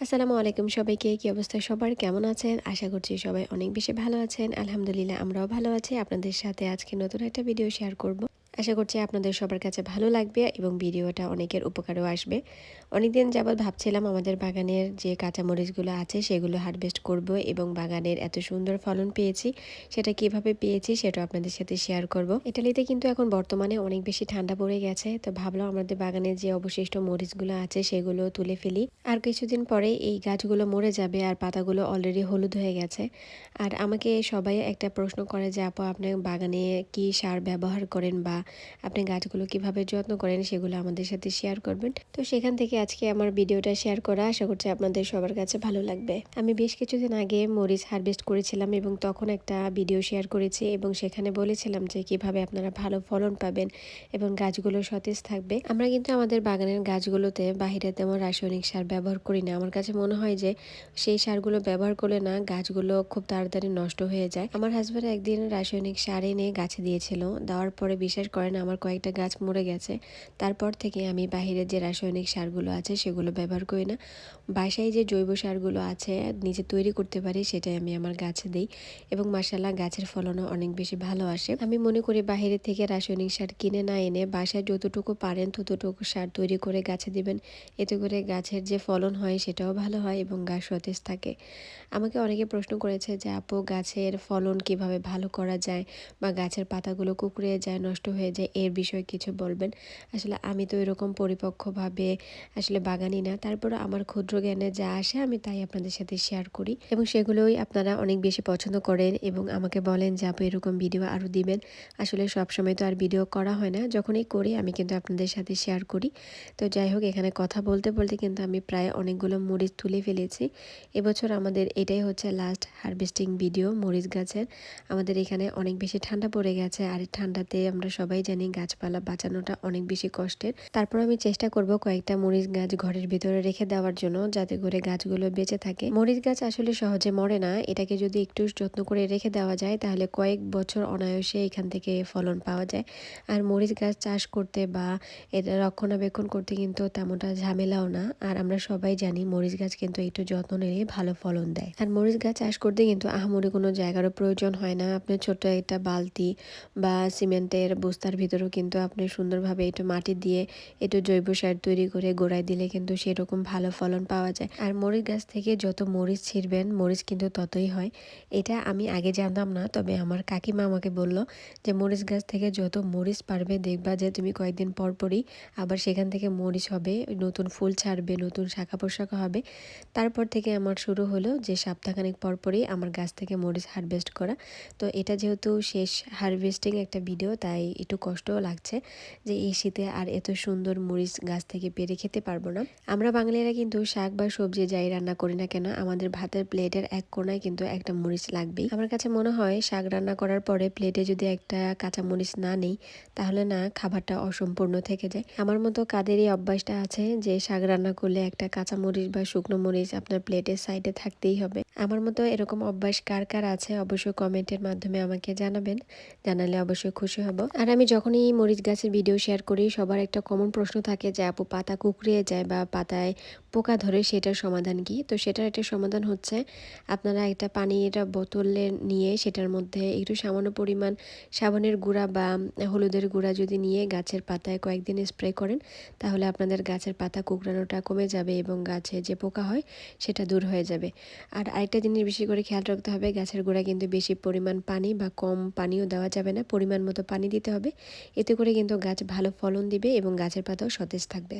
আসসালামু আলাইকুম সবাইকে, কি অবস্থা সবার? কেমন আছেন? আশা করছি সবাই অনেক বেশি ভালো আছেন। আলহামদুলিল্লাহ আমরাও ভালো আছি। আপনাদের সাথে আজকে নতুন একটা ভিডিও শেয়ার করব। আশা করছি আপনাদের সবার কাছে ভালো লাগবে এবং ভিডিওটা অনেকের উপকারও আসবে। অনেকদিন যাবৎ ভাবছিলাম আমাদের বাগানের যে কাঁচামরিচগুলো আছে সেগুলো হারভেস্ট করব এবং বাগানের এত সুন্দর ফলন পেয়েছি, সেটা কীভাবে পেয়েছি সেটা আপনাদের সাথে শেয়ার করব। ইটালিতে কিন্তু এখন বর্তমানে অনেক বেশি ঠান্ডা পড়ে গেছে, তো ভাবলাম আমাদের বাগানের যে অবশিষ্ট মরিচগুলো আছে সেগুলো তুলে ফেলি। আর কিছুদিন পরে এই গাছগুলো মরে যাবে আর পাতাগুলো অলরেডি হলুদ হয়ে গেছে। আর আমাকে সবাই একটা প্রশ্ন করে যে, আপু আপনার বাগানে কি সার ব্যবহার করেন বা আপনি গাছগুলো কীভাবে যত্ন করেন সেগুলো আমাদের সাথে শেয়ার করবেন। তো সেখান থেকে আজকে আমার ভিডিওটা শেয়ার করা আশা করছি আপনাদের সবার কাছে ভালো লাগবে। আমি বেশ কিছুদিন আগে মরিচ হারভেস্ট করেছিলাম এবং তখন একটা ভিডিও শেয়ার করেছি এবং সেখানে বলেছিলাম যে কীভাবে আপনারা ভালো ফলন পাবেন এবং গাছগুলো সতেজ থাকবে। আমরা কিন্তু আমাদের বাগানের গাছগুলোতে বাহিরে তেমন রাসায়নিক সার ব্যবহার করি না। আমার কাছে মনে হয় যে সেই সারগুলো ব্যবহার করলে না গাছগুলো খুব তাড়াতাড়ি নষ্ট হয়ে যায়। আমার হাজব্যান্ড একদিন রাসায়নিক সার এনে গাছে দিয়েছিল, দেওয়ার পরে বিশ্বাস করেন আমার কয়েকটা গাছ মরে গেছে। তারপর থেকে আমি বাহিরের যে রাসায়নিক সারগুলো আছে, সেগুলো ব্যবহার করি না। বাসায় যে জৈব সারগুলো আছে, নিজে তৈরি করতে পারি, সেটাই আমি আমার গাছে দিই। এবং মাসাল্লাহ গাছের ফলনও অনেক বেশি ভালো আসে। আমি মনে করি বাহিরে থেকে রাসায়নিক সার কিনে না এনে বাসায় যতটুকু পারেন, ততটুকু সার তৈরি করে গাছে দিবেন। এতে করে গাছের যে ফলন হয়, সেটাও ভালো হয় এবং গাছ সতেজ থাকে। আমাকে অনেকে প্রশ্ন করেছে যে, আপু, গাছের ফলন কীভাবে ভালো করা যায় বা গাছের পাতাগুলো কুকড়ে যায়, নষ্ট হয়ে যায়, এর বিষয়ে কিছু বলবেন? আসলে আমি তো এরকম পরিপক্কভাবে আসলে বাগানি না। তারপর আমার ক্ষুদ্র জ্ঞানে যা আসে আমি তাই আপনাদের সাথে শেয়ার করি। এবং সেগুলোই আপনারা অনেক বেশি পছন্দ করেন এবং আমাকে বলেন যে, আপু, এরকম ভিডিও আরও দিবেন। আসলে সবসময় তো আর ভিডিও করা হয় না। যখনই করি, আমি কিন্তু আপনাদের সাথে শেয়ার করি। তো যাই হোক, এখানে কথা বলতে বলতে কিন্তু আমি প্রায় অনেকগুলো মরিচ তুলে ফেলেছি। এবছর আমাদের এটাই হচ্ছে লাস্ট হারভেস্টিং ভিডিও মরিচ গাছের। আমাদের এখানে অনেক বেশি ঠান্ডা পড়ে গেছে। আর ঠান্ডাতে আমরা সবাই জানি গাছপালা বাঁচানোটা অনেক বেশি কষ্টের। তারপর আমি চেষ্টা করব কয়েকটা মরিচ গাছ ঘরের ভিতরে রেখে দেওয়ার জন্য যাতে করে গাছগুলো বেঁচে থাকে। মরিচ গাছ আসলে সহজে মরে না, এটাকে যদি একটু যত্ন করে রেখে দেওয়া যায় তাহলে কয়েক বছর অনায়াসে এখান থেকে ফলন পাওয়া যায়। আর মরিচ গাছ চাষ করতে বা এটা রক্ষণাবেক্ষণ করতে কিন্তু তেমনটা ঝামেলাও না। আর আমরা সবাই জানি মরিচ গাছ কিন্তু একটু যত্ন নিলে ভালো ফলন দেয়। আর মরিচ গাছ চাষ করতে কিন্তু আহামরি কোনো জায়গারও প্রয়োজন হয় না। আপনি ছোট্ট একটা বালতি বা সিমেন্টের বস্তার ভিতরেও কিন্তু আপনি সুন্দরভাবে একটু মাটি দিয়ে একটু জৈব সার তৈরি করে গোড়ায় দিলে কিন্তু সেরকম ভালো ফলন পাওয়া যায়। আর মরিচ গাছ থেকে যত মরিচ ছিঁড়বেন, মরিচ কিন্তু ততই হয়। এটা আমি আগে জানতাম না, তবে আমার কাকিমা আমাকে বলল যে, মরিচ গাছ থেকে যত মরিচ পারবে দেখবা যে তুমি কয়েকদিন পর পরই আবার সেখান থেকে মরিচ হবে, নতুন ফুল ছাড়বে, নতুন শাখা পোশাকা হবে। তারপর থেকে আমার শুরু হলো যে, সপ্তাহখানেক পর পরই আমার গাছ থেকে মরিচ হারভেস্ট করা। তো এটা যেহেতু শেষ হারভেস্টিং একটা ভিডিও তাই একটু কষ্টও লাগছে যে এই শীতে আর এত সুন্দর মরিচ গাছ থেকে পেরে খেতে পারব না। আমরা বাঙালিরা কিন্তু শাক বা সবজি যাই রান্না করি না কেন, আমাদের ভাতের প্লেটের এক কোনায় কিন্তু একটা মরিচ লাগবেই। আমার কাছে মনে হয় শাক রান্না করার পরে প্লেটে যদি একটা কাঁচা মরিচ না নেই, তাহলে না খাবারটা অসম্পূর্ণ থেকে যায়। আমার মতো কাদের এই অভ্যাসটা আছে যে শাক রান্না করলে একটা কাঁচা মরিচ বা শুকনো মরিচ আপনার প্লেটের সাইডে থাকতেই হবে। আমার মতো এরকম অভ্যাস কার কার আছে অবশ্যই কমেন্টের মাধ্যমে আমাকে জানাবেন, জানালে অবশ্যই খুশি হব। আর আমি যখনই মরিচ গাছের ভিডিও শেয়ার করি, সবার একটা কমন প্রশ্ন থাকে যে, আপু, পাতা কুকড়িয়ে যায় বা পাতায় পোকা ধরে, সেটার সমাধান কি? তো সেটার একটা সমাধান হচ্ছে, আপনারা একটা পানির বোতলে নিয়ে সেটার মধ্যে একটু সামান্য পরিমাণ সাবানের গুঁড়া বা হলুদের গুঁড়া যদি নিয়ে গাছের পাতায় কয়েকদিন স্প্রে করেন, তাহলে আপনাদের গাছের পাতা কুকড়ানোটা কমে যাবে এবং গাছে যে পোকা হয়, সেটা দূর হয়ে যাবে। আর আরেকটা জিনিস বেশি করে খেয়াল রাখতে হবে, গাছের গোড়া কিন্তু বেশি পরিমাণ পানি বা কম পানিও দেওয়া যাবে না, পরিমাণ মতো পানি দিতে হবে। এতে করে কিন্তু গাছ ভালো ফলন দিবে এবং গাছের পাতাও সতেজ থাকবে।